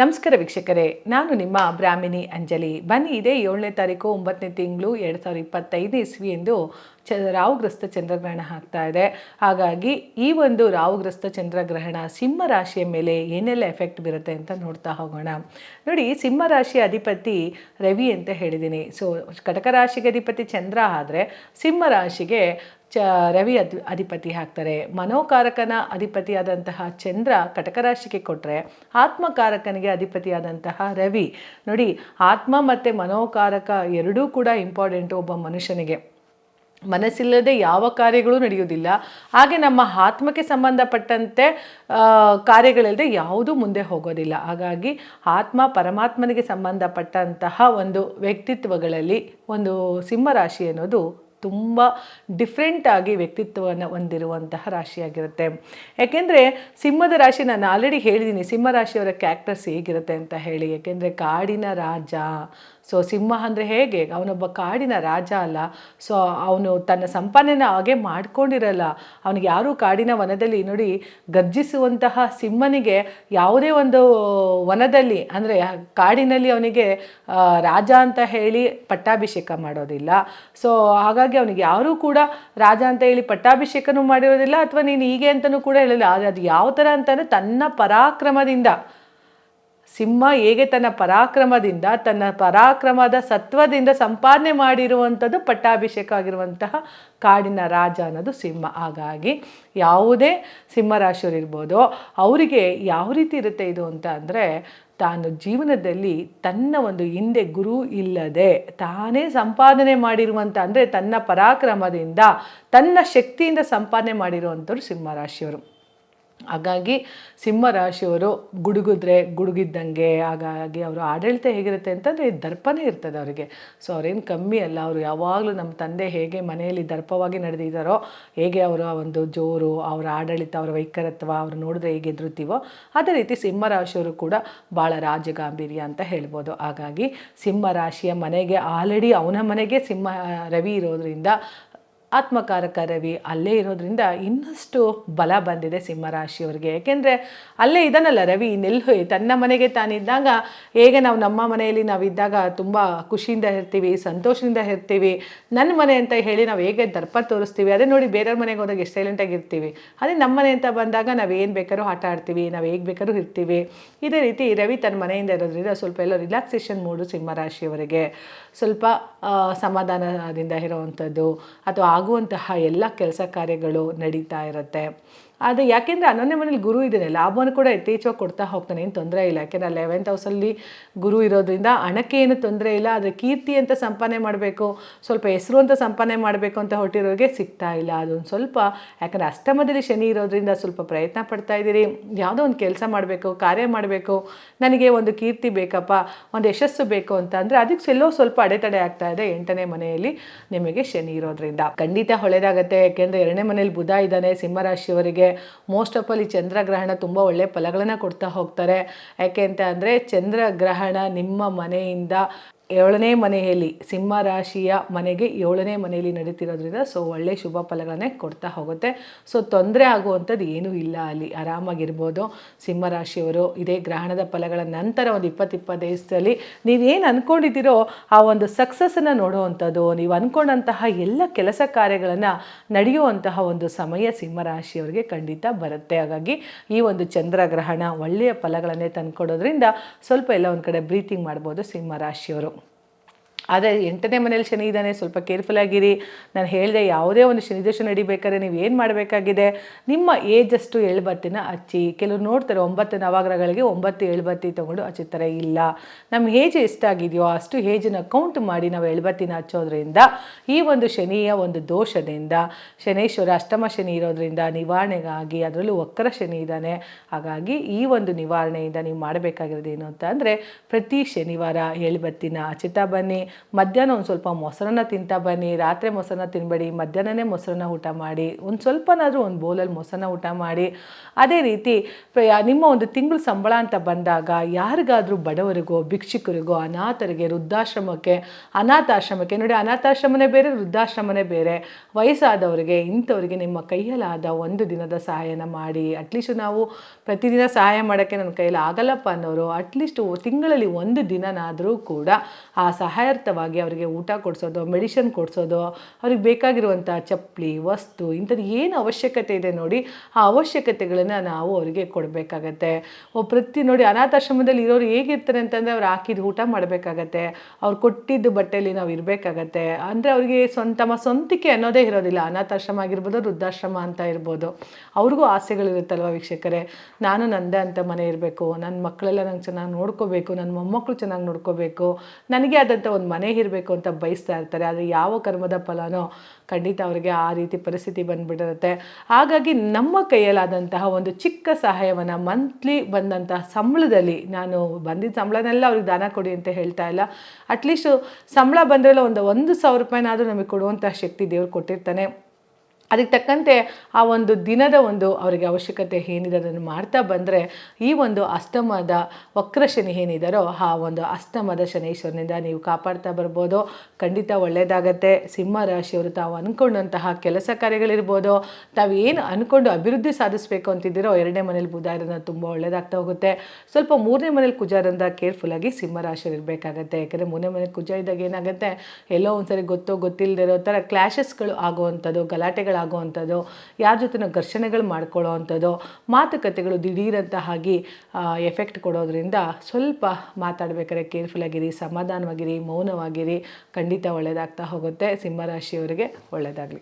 ನಮಸ್ಕಾರ ವೀಕ್ಷಕರೇ, ನಾನು ನಿಮ್ಮ ಬ್ರಾಹ್ಮಿಣಿ ಅಂಜಲಿ. ಬನ್ನಿ, ಇದೇ ಏಳನೇ ತಾರೀಕು, ಒಂಬತ್ತನೇ ತಿಂಗಳು, ಎರಡು ಸಾವಿರದ ಇಪ್ಪತ್ತೈದನೇ ಇಸ್ವಿ ಎಂದು ಚ, ರಾಹುಗ್ರಸ್ತ ಚಂದ್ರಗ್ರಹಣ ಆಗ್ತಾ ಇದೆ. ಹಾಗಾಗಿ, ಈ ಒಂದು ರಾಹುಗ್ರಸ್ತ ಚಂದ್ರಗ್ರಹಣ ಸಿಂಹ ರಾಶಿಯ ಮೇಲೆ ಏನೆಲ್ಲ ಎಫೆಕ್ಟ್ ಬೀರುತ್ತೆ ಅಂತ ನೋಡ್ತಾ ಹೋಗೋಣ. ನೋಡಿ, ಸಿಂಹ ರಾಶಿಯ ಅಧಿಪತಿ ರವಿ ಅಂತ ಹೇಳಿದ್ದೀನಿ. ಸೊ, ಕಟಕ ರಾಶಿಗೆ ಅಧಿಪತಿ ಚಂದ್ರ ಆದರೆ, ಸಿಂಹ ರಾಶಿಗೆ ಚ, ರವಿ ಅಧಿ ಅಧಿಪತಿ ಹಾಕ್ತಾರೆ. ಮನೋಕಾರಕನ ಅಧಿಪತಿಯಾದಂತಹ ಚಂದ್ರ ಕಟಕ ರಾಶಿಗೆ ಕೊಟ್ಟರೆ ಆತ್ಮಕಾರಕನಿಗೆ ಅಧಿಪತಿಯಾದಂತಹ ರವಿ. ನೋಡಿ, ಆತ್ಮ ಮತ್ತು ಮನೋಕಾರಕ ಎರಡೂ ಕೂಡ ಇಂಪಾರ್ಟೆಂಟು ಒಬ್ಬ ಮನುಷ್ಯನಿಗೆ. ಮನಸ್ಸಿಲ್ಲದೆ ಯಾವ ಕಾರ್ಯಗಳು ನಡೆಯುವುದಿಲ್ಲ. ಹಾಗೆ ನಮ್ಮ ಆತ್ಮಕ್ಕೆ ಸಂಬಂಧಪಟ್ಟಂತೆ ಕಾರ್ಯಗಳಿಲ್ಲದೆ ಯಾವುದೂ ಮುಂದೆ ಹೋಗೋದಿಲ್ಲ. ಹಾಗಾಗಿ ಆತ್ಮ ಪರಮಾತ್ಮನಿಗೆ ಸಂಬಂಧಪಟ್ಟಂತಹ ಒಂದು ವ್ಯಕ್ತಿತ್ವಗಳಲ್ಲಿ ಒಂದು ಸಿಂಹರಾಶಿ ಅನ್ನೋದು ತುಂಬ ಡಿಫ್ರೆಂಟಾಗಿ ವ್ಯಕ್ತಿತ್ವವನ್ನು ಹೊಂದಿರುವಂತಹ ರಾಶಿಯಾಗಿರುತ್ತೆ. ಯಾಕೆಂದರೆ ಸಿಂಹದ ರಾಶಿ ನಾನು ಆಲ್ರೆಡಿ ಹೇಳಿದ್ದೀನಿ ಸಿಂಹ ರಾಶಿಯವರ ಕ್ಯಾರೆಕ್ಟರ್ಸ್ ಹೇಗಿರುತ್ತೆ ಅಂತ ಹೇಳಿ. ಯಾಕೆಂದರೆ ಕಾಡಿನ ರಾಜ. ಸೊ ಸಿಂಹ ಅಂದರೆ ಹೇಗೆ? ಅವನೊಬ್ಬ ಕಾಡಿನ ರಾಜ ಅಲ್ಲ. ಸೊ ಅವನು ತನ್ನ ಸಂಪಾದನೆನ ಹಾಗೆ ಮಾಡ್ಕೊಂಡಿರಲ್ಲ. ಅವನಿಗೆ ಯಾರೂ ಕಾಡಿನ ವನದಲ್ಲಿ ನೋಡಿ ಗರ್ಜಿಸುವಂತಹ ಸಿಂಹನಿಗೆ ಯಾವುದೇ ಒಂದು ವನದಲ್ಲಿ, ಅಂದರೆ ಕಾಡಿನಲ್ಲಿ ಅವನಿಗೆ ರಾಜ ಅಂತ ಹೇಳಿ ಪಟ್ಟಾಭಿಷೇಕ ಮಾಡೋದಿಲ್ಲ. ಸೊ ಹಾಗಾಗಿ ಅವನಿಗೆ ಯಾರೂ ಕೂಡ ರಾಜ ಅಂತ ಹೇಳಿ ಪಟ್ಟಾಭಿಷೇಕನೂ ಮಾಡಿರೋದಿಲ್ಲ, ಅಥವಾ ನೀನು ಹೀಗೆ ಅಂತಲೂ ಕೂಡ ಹೇಳಿಲ್ಲ ಆದರೆ ಅದು ಯಾವ ಥರ ಅಂತಂದರೆ ತನ್ನ ಪರಾಕ್ರಮದಿಂದ ಸಿಂಹ ಹೇಗೆ ತನ್ನ ಪರಾಕ್ರಮದಿಂದ, ತನ್ನ ಪರಾಕ್ರಮದ ಸತ್ವದಿಂದ ಸಂಪಾದನೆ ಮಾಡಿರುವಂಥದ್ದು ಪಟ್ಟಾಭಿಷೇಕ ಆಗಿರುವಂತಹ ಕಾಡಿನ ರಾಜ ಅನ್ನೋದು ಸಿಂಹ. ಹಾಗಾಗಿ ಯಾವುದೇ ಸಿಂಹರಾಶಿಯವರಿರ್ಬೋದು ಅವರಿಗೆ ಯಾವ ರೀತಿ ಇರುತ್ತೆ ಇದು ಅಂತ ಅಂದರೆ, ತಾನು ಜೀವನದಲ್ಲಿ ತನ್ನ ಒಂದು ಹಿಂದೆ ಗುರು ಇಲ್ಲದೆ, ತಾನೇ ಸಂಪಾದನೆ ಮಾಡಿರುವಂಥ ಅಂದರೆ ತನ್ನ ಪರಾಕ್ರಮದಿಂದ, ತನ್ನ ಶಕ್ತಿಯಿಂದ ಸಂಪಾದನೆ ಮಾಡಿರುವಂಥವ್ರು ಸಿಂಹರಾಶಿಯವರು ಹಾಗಾಗಿ ಸಿಂಹರಾಶಿಯವರು ಗುಡುಗಿದ್ರೆ ಗುಡುಗಿದ್ದಂಗೆ, ಹಾಗಾಗಿ ಅವರು ಆಡಳಿತ ಹೇಗಿರುತ್ತೆ ಅಂತಂದರೆ ದರ್ಪನೇ ಇರ್ತದೆ ಅವರಿಗೆ. ಸೊ ಅವ್ರೇನು ಕಮ್ಮಿ ಅಲ್ಲ, ಅವರು ಯಾವಾಗಲೂ ನಮ್ಮ ತಂದೆ ಹೇಗೆ ಮನೆಯಲ್ಲಿ ದರ್ಪವಾಗಿ ನಡೆದಿದ್ದಾರೋ ಹೇಗೆ ಅವರ ಒಂದು ಜೋರು, ಅವರ ಆಡಳಿತ, ಅವರ ವೈಖರತ್ವ, ಅವರು ನೋಡಿದ್ರೆ ಹೇಗೆ ಎದುರುತ್ತೀವೋ, ಅದೇ ರೀತಿ ಸಿಂಹ ರಾಶಿಯವರು ಕೂಡ ಭಾಳ ರಾಜಗಾಂಭೀರ್ಯ ಅಂತ ಹೇಳ್ಬೋದು. ಹಾಗಾಗಿ ಸಿಂಹ ರಾಶಿಯ ಮನೆಗೆ, ಆಲ್ರೆಡಿ ಅವನ ಮನೆಗೆ ಸಿಂಹ ರವಿ ಇರೋದ್ರಿಂದ ಆತ್ಮಕಾರಕ ರವಿ ಅಲ್ಲೇ ಇರೋದ್ರಿಂದ ಇನ್ನಷ್ಟು ಬಲ ಬಂದಿದೆ ಸಿಂಹರಾಶಿಯವರಿಗೆ ಯಾಕೆಂದರೆ ಅಲ್ಲೇ ಇದನ್ನಲ್ಲ ರವಿ ನೆಲ್ಲು ತನ್ನ ಮನೆಗೆ ತಾನಿದ್ದಾಗ ಹೇಗೆ ನಾವು ನಮ್ಮ ಮನೆಯಲ್ಲಿ ನಾವಿದ್ದಾಗ ತುಂಬ ಖುಷಿಯಿಂದ ಇರ್ತೀವಿ, ಸಂತೋಷದಿಂದ ಇರ್ತೀವಿ. ನನ್ನ ಮನೆ ಅಂತ ಹೇಳಿ ನಾವು ಹೇಗೆ ದರ್ಪ ತೋರಿಸ್ತೀವಿ, ಅದೇ ನೋಡಿ ಬೇರೆಯವ್ರ ಮನೆಗೆ ಹೋದಾಗ ಎಷ್ಟು ಸೈಲೆಂಟಾಗಿ ಇರ್ತೀವಿ. ಅದೇ ನಮ್ಮ ಮನೆ ಅಂತ ಬಂದಾಗ ನಾವು ಏನು ಬೇಕಾದ್ರೂ ಆಟ ಆಡ್ತೀವಿ, ನಾವು ಹೇಗೆ ಬೇಕಾದ್ರೂ ಇರ್ತೀವಿ. ಇದೇ ರೀತಿ ರವಿ ತನ್ನ ಮನೆಯಿಂದ ಇರೋದ್ರಿಂದ ಸ್ವಲ್ಪ ಎಲ್ಲ ರಿಲ್ಯಾಕ್ಸೇಷನ್ ಮೂಡು ಸಿಂಹರಾಶಿಯವರಿಗೆ ಸ್ವಲ್ಪ ಸಮಾಧಾನದಿಂದ ಇರೋವಂಥದ್ದು, ಅಥವಾ ಆಗುವಂತಹ ಎಲ್ಲ ಕೆಲಸ ಕಾರ್ಯಗಳು ನಡೀತಾ ಇರುತ್ತೆ. ಅದು ಯಾಕೆಂದರೆ ಹನ್ನೊಂದನೇ ಮನೇಲಿ ಗುರು ಇದ್ದಾನೆ ಲಾಭವನ್ನು ಕೂಡ ಯಥೇಚ್ಛವಾಗಿ ಕೊಡ್ತಾ ಹೋಗ್ತಾನೆ, ಏನು ತೊಂದರೆ ಇಲ್ಲ. ಯಾಕೆಂದರೆ ಲೆವೆಂತ್ ಹೌಸಲ್ಲಿ ಗುರು ಇರೋದ್ರಿಂದ ಹಣಕ್ಕೆ ಏನು ತೊಂದರೆ ಇಲ್ಲ, ಆದರೆ ಕೀರ್ತಿ ಅಂತ ಸಂಪಾದನೆ ಮಾಡಬೇಕು, ಸ್ವಲ್ಪ ಹೆಸರು ಅಂತ ಸಂಪಾದನೆ ಮಾಡಬೇಕು ಅಂತ ಹೊರಟಿರೋರಿಗೆ ಸಿಗ್ತಾ ಇಲ್ಲ. ಅದೊಂದು ಸ್ವಲ್ಪ, ಯಾಕಂದರೆ ಅಷ್ಟಮದಲ್ಲಿ ಶನಿ ಇರೋದ್ರಿಂದ ಸ್ವಲ್ಪ ಪ್ರಯತ್ನ ಪಡ್ತಾ ಇದ್ದೀರಿ, ಯಾವುದೋ ಒಂದು ಕೆಲಸ ಮಾಡಬೇಕು, ಕಾರ್ಯ ಮಾಡಬೇಕು, ನನಗೆ ಒಂದು ಕೀರ್ತಿ ಬೇಕಪ್ಪ, ಒಂದು ಯಶಸ್ಸು ಬೇಕು ಅಂತ ಅಂದರೆ ಅದಕ್ಕೆ ಸೆಲ್ಲೋ ಸ್ವಲ್ಪ ಅಡೆತಡೆ ಆಗ್ತಾ ಇದೆ ಎಂಟನೇ ಮನೆಯಲ್ಲಿ ನಿಮಗೆ ಶನಿ ಇರೋದ್ರಿಂದ. ಖಂಡಿತ ಹೊಳೆದಾಗತ್ತೆ ಯಾಕೆಂದರೆ ಎರಡನೇ ಮನೇಲಿ ಬುಧ ಇದ್ದಾನೆ ಸಿಂಹರಾಶಿಯವರಿಗೆ ಮೋಸ್ಟ್ ಆಫ್ ಈ ಚಂದ್ರಗ್ರಹಣ ತುಂಬ ಒಳ್ಳೆಯ ಫಲಗಳನ್ನು ಕೊಡ್ತಾ ಹೋಗ್ತಾರೆ. ಯಾಕೆ ಅಂತ ಅಂದರೆ ಚಂದ್ರಗ್ರಹಣ ನಿಮ್ಮ ಮನೆಯಿಂದ ಏಳನೇ ಮನೆಯಲ್ಲಿ, ಸಿಂಹ ರಾಶಿಯ ಮನೆಗೆ ಏಳನೇ ಮನೆಯಲ್ಲಿ ನಡೀತಿರೋದ್ರಿಂದ ಸೊ ಒಳ್ಳೆ ಶುಭ ಫಲಗಳನ್ನೇ ಕೊಡ್ತಾ ಹೋಗುತ್ತೆ. ಸೊ ತೊಂದರೆ ಆಗುವಂಥದ್ದು ಏನೂ ಇಲ್ಲ ಅಲ್ಲಿ, ಆರಾಮಾಗಿರ್ಬೋದು. ಸಿಂಹ ರಾಶಿಯವರು ಇದೇ ಗ್ರಹಣದ ಫಲಗಳ ನಂತರ ಒಂದು ಇಪ್ಪತ್ತು ಇಪ್ಪತ್ತೈದು ದಿವಸದಲ್ಲಿ ನೀವೇನು ಅಂದ್ಕೊಂಡಿದ್ದೀರೋ ಆ ಒಂದು ಸಕ್ಸಸ್ಸನ್ನು ನೋಡುವಂಥದ್ದು, ನೀವು ಅಂದ್ಕೊಂಡಂತಹ ಎಲ್ಲ ಕೆಲಸ ಕಾರ್ಯಗಳನ್ನು ನಡೆಯುವಂತಹ ಒಂದು ಸಮಯ ಸಿಂಹರಾಶಿಯವರಿಗೆ ಖಂಡಿತ ಬರುತ್ತೆ. ಹಾಗಾಗಿ ಈ ಒಂದು ಚಂದ್ರಗ್ರಹಣ ಒಳ್ಳೆಯ ಫಲಗಳನ್ನೇ ತಂದುಕೊಡೋದ್ರಿಂದ ಸ್ವಲ್ಪ ಎಲ್ಲ ಒಂದು ಕಡೆ ಬ್ರೀತಿಂಗ್ ಮಾಡ್ಬೋದು ಸಿಂಹರಾಶಿಯವರು ಆದರೆ ಎಂಟನೇ ಮನೇಲಿ ಶನಿ ಇದ್ದಾನೆ, ಸ್ವಲ್ಪ ಕೇರ್ಫುಲ್ ಆಗಿರಿ. ನಾನು ಹೇಳಿದೆ ಯಾವುದೇ ಒಂದು ಶನಿ ದೋಷ ನಡಿಬೇಕಾದ್ರೆ ನೀವು ಏನು ಮಾಡಬೇಕಾಗಿದೆ? ನಿಮ್ಮ ಏಜ್ ಅಷ್ಟು ಎಳ್ಬತ್ತಿನ ಹಚ್ಚಿ ಕೆಲವರು ನೋಡ್ತಾರೆ ಒಂಬತ್ತು ನವಗ್ರಹಗಳಿಗೆ ಒಂಬತ್ತು ಬತ್ತಿ ತೊಗೊಂಡು ಹಚ್ಚುತ್ತಾರೆ ಇಲ್ಲ. ನಮ್ಮ ಏಜ್ ಎಷ್ಟಾಗಿದೆಯೋ ಅಷ್ಟು ಏಜನ್ನ ಕೌಂಟ್ ಮಾಡಿ ನಾವು ಎಳ್ಬತ್ತಿನ ಹಚ್ಚೋದ್ರಿಂದ, ಈ ಒಂದು ಶನಿಯ ಒಂದು ದೋಷದಿಂದ, ಶನೇಶ್ವರ ಅಷ್ಟಮ ಶನಿ ಇರೋದ್ರಿಂದ ನಿವಾರಣೆಗಾಗಿ ಅದರಲ್ಲೂ ವಕ್ರ ಶನಿ ಇದ್ದಾನೆ. ಹಾಗಾಗಿ ಈ ಒಂದು ನಿವಾರಣೆಯಿಂದ ನೀವು ಮಾಡಬೇಕಾಗಿರೋದು ಏನು ಅಂತ ಅಂದರೆ ಪ್ರತಿ ಶನಿವಾರ ಎಳ್ಬತ್ತಿನ ಹಚ್ಚುತ್ತಾ ಬನ್ನಿ. ಮಧ್ಯಾಹ್ನ ಒಂದು ಸ್ವಲ್ಪ ಮೊಸರನ್ನ ತಿಂತಾ ಬನ್ನಿ, ರಾತ್ರಿ ಮೊಸರನ್ನ ತಿನ್ನಬೇಡಿ ಮಧ್ಯಾಹ್ನನೇ ಮೊಸರನ್ನ ಊಟ ಮಾಡಿ, ಒಂದು ಸ್ವಲ್ಪನಾದರೂ ಒಂದು ಬೋಲಲ್ಲಿ ಮೊಸರನ್ನ ಊಟ ಮಾಡಿ. ಅದೇ ರೀತಿ ನಿಮ್ಮ ಒಂದು ತಿಂಗಳು ಸಂಬಳ ಅಂತ ಬಂದಾಗ ಯಾರಿಗಾದರೂ ಬಡವರಿಗೋ, ಭಿಕ್ಷುಕರಿಗೋ, ಅನಾಥರಿಗೆ ವೃದ್ಧಾಶ್ರಮಕ್ಕೆ, ಅನಾಥಾಶ್ರಮಕ್ಕೆ, ನೋಡಿ ಅನಾಥಾಶ್ರಮನೇ ಬೇರೆ, ವೃದ್ಧಾಶ್ರಮನೇ ಬೇರೆ, ವಯಸ್ಸಾದವರಿಗೆ, ಇಂಥವರಿಗೆ ನಿಮ್ಮ ಕೈಯಲ್ಲಾದ ಒಂದು ದಿನದ ಸಹಾಯನ ಮಾಡಿ. ಅಟ್ಲೀಸ್ಟ್ ನಾವು ಪ್ರತಿದಿನ ಸಹಾಯ ಮಾಡೋಕ್ಕೆ ನನ್ನ ಕೈಯಲ್ಲಿ ಆಗಲ್ಲಪ್ಪ ಅನ್ನೋರು ಅಟ್ಲೀಸ್ಟ್ ತಿಂಗಳಲ್ಲಿ ಒಂದು ದಿನನಾದರೂ ಕೂಡ ಆ ಸಹಾಯಾರ್ಥವಾಗಿ ಅವರಿಗೆ ಊಟ ಕೊಡಿಸೋದು ಮೆಡಿಷನ್ ಕೊಡಿಸೋದು, ಅವ್ರಿಗೆ ಬೇಕಾಗಿರುವಂಥ ಚಪ್ಪಲಿ, ವಸ್ತು ಇಂಥದ್ದು ಏನು ಅವಶ್ಯಕತೆ ಇದೆ ನೋಡಿ ಆ ಅವಶ್ಯಕತೆಗಳನ್ನು ನಾವು ಅವರಿಗೆ ಕೊಡಬೇಕಾಗತ್ತೆ. ಪ್ರತಿ ನೋಡಿ ಅನಾಥಾಶ್ರಮದಲ್ಲಿ ಇರೋರು ಹೇಗಿರ್ತಾರೆ ಅಂತಂದರೆ ಅವ್ರು ಹಾಕಿದ ಊಟ ಮಾಡಬೇಕಾಗತ್ತೆ, ಅವ್ರು ಕೊಟ್ಟಿದ್ದ ಬಟ್ಟೆಯಲ್ಲಿ ನಾವು ಇರಬೇಕಾಗತ್ತೆ. ಅಂದರೆ ಅವರಿಗೆ ಸ್ವಂತ ತಮ್ಮ ಸ್ವಂತಿಕೆ ಅನ್ನೋದೇ ಇರೋದಿಲ್ಲ. ಅನಾಥಾಶ್ರಮ ಆಗಿರ್ಬೋದು, ವೃದ್ಧಾಶ್ರಮ ಅಂತ ಇರ್ಬೋದು. ಅವ್ರಿಗೂ ಆಸೆಗಳಿರುತ್ತಲ್ವ ವೀಕ್ಷಕರೇ? ನಾನು ನಂದೇ ಅಂತ ಮನೆ ಇರಬೇಕು ನನ್ನ ಮಕ್ಕಳೆಲ್ಲ ನಂಗೆ ಚೆನ್ನಾಗಿ ನೋಡ್ಕೋಬೇಕು ನನ್ನ ಮೊಮ್ಮಕ್ಕಳು ಚೆನ್ನಾಗಿ ನೋಡ್ಕೋಬೇಕು. ನನಗೆ ಆದಂಥ ಒಂದು ಮನೆ ಇರಬೇಕು ಅಂತ ಬಯಸ್ತಾ ಇರ್ತಾರೆ, ಆದರೆ ಯಾವ ಕರ್ಮದ ಫಲನೋ ಖಂಡಿತ ಅವರಿಗೆ ಆ ರೀತಿ ಪರಿಸ್ಥಿತಿ ಬಂದ್ಬಿಟ್ಟಿರುತ್ತೆ. ಹಾಗಾಗಿ ನಮ್ಮ ಕೈಯಲ್ಲಾದಂತಹ ಒಂದು ಚಿಕ್ಕ ಸಹಾಯವನ್ನು ಮಂತ್ಲಿ ಬಂದಂತಹ ಸಂಬಳದಲ್ಲಿ, ನಾನು ಬಂದಿದ್ದ ಸಂಬಳನೆಲ್ಲ ಅವ್ರಿಗೆ ದಾನ ಕೊಡಿ ಅಂತ ಹೇಳ್ತಾ ಇಲ್ಲ. ಅಟ್ಲೀಸ್ಟು ಸಂಬಳ ಬಂದ್ರೆಲ್ಲ ಒಂದು ಒಂದು ಸಾವಿರ ರೂಪಾಯಿನಾದರೂ ನಮಗೆ ಕೊಡುವಂಥ ಶಕ್ತಿ ದೇವ್ರು ಕೊಟ್ಟಿರ್ತಾನೆ. ಅದಕ್ಕೆ ತಕ್ಕಂತೆ ಆ ಒಂದು ದಿನದ ಒಂದು ಅವರಿಗೆ ಅವಶ್ಯಕತೆ ಏನಿದೆ ಅದನ್ನು ಮಾಡ್ತಾ ಬಂದರೆ ಈ ಒಂದು ಅಷ್ಟಮದ ವಕ್ರ ಶನಿ ಏನಿದಾರೋ ಆ ಒಂದು ಅಷ್ಟಮದ ಶನೈಶ್ವರನಿಂದ ನೀವು ಕಾಪಾಡ್ತಾ ಬರ್ಬೋದು. ಖಂಡಿತ ಒಳ್ಳೆಯದಾಗತ್ತೆ ಸಿಂಹ ರಾಶಿಯವರು ತಾವು ಅಂದ್ಕೊಂಡಂತಹ ಕೆಲಸ ಕಾರ್ಯಗಳಿರ್ಬೋದು. ತಾವು ಏನು ಅಂದ್ಕೊಂಡು ಅಭಿವೃದ್ಧಿ ಸಾಧಿಸಬೇಕು ಅಂತಿದ್ದೀರೋ ಎರಡನೇ ಮನೇಲಿ ಬುಧ ಇರೋದನ್ನ ತುಂಬ ಒಳ್ಳೆಯದಾಗ್ತಾ ಹೋಗುತ್ತೆ. ಸ್ವಲ್ಪ ಮೂರನೇ ಮನೇಲಿ ಕುಜ ಇರೋದ್ರಿಂದ ಕೇರ್ಫುಲ್ಲಾಗಿ ಸಿಂಹ ರಾಶಿಯವ್ರು ಇರಬೇಕಾಗತ್ತೆ. ಯಾಕಂದರೆ ಮೂರನೇ ಮನೇಲಿ ಕುಜ ಇದ್ದಾಗ ಏನಾಗುತ್ತೆ? ಎಲ್ಲೋ ಒಂದ್ಸರಿ ಗೊತ್ತೋ ಗೊತ್ತಿಲ್ಲದೆ ಇರೋ ಥರ ಕ್ಲಾಶಸ್ಗಳು ಆಗುವಂಥದ್ದು ಗಲಾಟೆಗಳಾಗುವಂಥದ್ದು ಯಾರ ಜೊತೆ ಘರ್ಷಣೆಗಳು ಮಾಡ್ಕೊಳ್ಳೋ ಅಂಥದ್ದು, ಮಾತುಕತೆಗಳು ದಿಢೀರಂತ ಆಗಿ ಎಫೆಕ್ಟ್ ಕೊಡೋದ್ರಿಂದ ಸ್ವಲ್ಪ ಮಾತಾಡಬೇಕಾದ್ರೆ ಕೇರ್ಫುಲ್ಲಾಗಿರಿ ಸಮಾಧಾನವಾಗಿರಿ, ಮೌನವಾಗಿರಿ, ಖಂಡಿತ ಒಳ್ಳೆಯದಾಗ್ತಾ ಹೋಗುತ್ತೆ. ಸಿಂಹರಾಶಿಯವರಿಗೆ ಒಳ್ಳೆಯದಾಗಲಿ